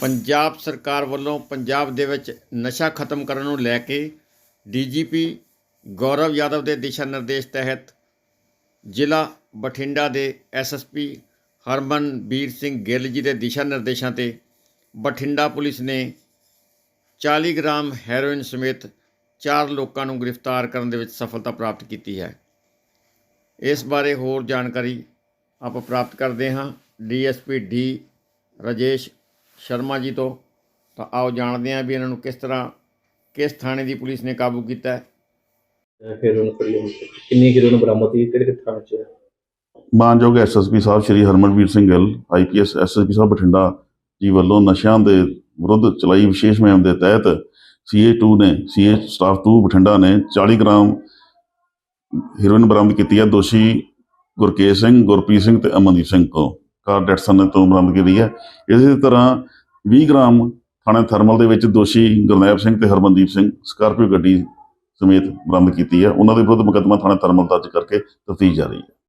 ਪੰਜਾਬ ਸਰਕਾਰ ਵੱਲੋਂ ਪੰਜਾਬ ਦੇ ਵਿੱਚ ਨਸ਼ਾ ਖਤਮ ਕਰਨ ਨੂੰ ਲੈ ਕੇ ਡੀਜੀਪੀ ਗੌਰਵ ਯਾਦਵ ਦੇ ਦਿਸ਼ਾ ਨਿਰਦੇਸ਼ ਤਹਿਤ ਜ਼ਿਲ੍ਹਾ ਬਠਿੰਡਾ ਦੇ ਐਸਐਸਪੀ ਹਰਮਨਬੀਰ ਸਿੰਘ ਗਿੱਲ ਜੀ ਦੇ ਦਿਸ਼ਾ ਨਿਰਦੇਸ਼ਾਂ ਤੇ ਬਠਿੰਡਾ ਪੁਲਿਸ ਨੇ 40 ਗ੍ਰਾਮ ਹੈਰੋਇਨ ਸਮੇਤ ਚਾਰ ਲੋਕਾਂ ਨੂੰ ਗ੍ਰਿਫਤਾਰ ਕਰਨ ਦੇ ਵਿੱਚ ਸਫਲਤਾ ਪ੍ਰਾਪਤ ਕੀਤੀ ਹੈ। ਇਸ ਬਾਰੇ ਹੋਰ ਜਾਣਕਾਰੀ ਆਪਾਂ ਪ੍ਰਾਪਤ ਕਰਦੇ ਹਾਂ। ਡੀਐਸਪੀ ਡੀ ਰਾਜੇਸ਼ ਸ਼ਰਮਾ ਜੀ ਤੋਂ ਤਾਂ ਆਓ ਜਾਣਦੇ ਹਾਂ ਵੀ ਇਹਨਾਂ ਨੂੰ ਕਿਸ ਤਰ੍ਹਾਂ ਕਿਸ ਥਾਣੇ ਦੀ ਪੁਲਿਸ ਨੇ ਕਾਬੂ ਕੀਤਾ ਹੈ। ਹੋਈ ਸੀ। ਕਿੰਨੀ ਹੈਰੋਇਨ ਬਰਾਮਦ ਹੋਈ ਕਿਹੜੇ ਕਿਹੜੇ ਥਾਣੇ 'ਚ? ਹੈ ਮਾਨਯੋਗ ਐਸਐਸਪੀ ਸਾਹਿਬ ਸ਼੍ਰੀ ਹਰਮਨਵੀਰ ਸਿੰਘ ਗਿੱਲ ਆਈਪੀਐਸ ਐਸਐਸਪੀ ਸਾਹਿਬ ਬਠਿੰਡਾ ਜੀ ਵੱਲੋਂ ਨਸ਼ਿਆਂ ਦੇ ਵਿਰੁੱਧ ਚਲਾਈ ਵਿਸ਼ੇਸ਼ ਮੁਹਿੰਮ ਦੇ ਤਹਿਤ ਸੀਏ2 ਨੇ ਸੀਏ ਸਟਾਫ 2 ਬਠਿੰਡਾ ਨੇ 40 ਗ੍ਰਾਮ ਹੈਰੋਇਨ ਬਰਾਮਦ ਕੀਤੀ ਹੈ। ਦੋਸ਼ੀ ਗੁਰਕੇਸ਼ ਸਿੰਘ ਗੁਰਪ੍ਰੀਤ ਸਿੰਘ ਤੇ ਅਮਨਦੀਪ ਸਿੰਘ ਤੋਂ। ਕਾਰ ਡੈਟਸਨ ਤੋਂ ਬਰਾਮਦ ਕੀਤੀ ਹੈ। ਇਸੇ ਤਰ੍ਹਾਂ 20 ਗ੍ਰਾਮ ਥਾਣੇ ਥਰਮਲ ਦੇ ਵਿੱਚ ਦੋਸ਼ੀ ਗੁਰਨੈਬ ਸਿੰਘ ਤੇ ਹਰਮਨਦੀਪ ਸਿੰਘ ਸਕਾਰਪੀਓ ਗੱਡੀ ਸਮੇਤ ਬਰਾਮਦ ਕੀਤੀ ਹੈ। ਉਹਨਾਂ ਦੇ ਵਿਰੁੱਧ ਮੁਕੱਦਮਾ ਥਾਣਾ ਥਰਮਲ ਦਰਜ ਕਰਕੇ ਤਫਤੀਸ਼ ਜਾਰੀ ਹੈ।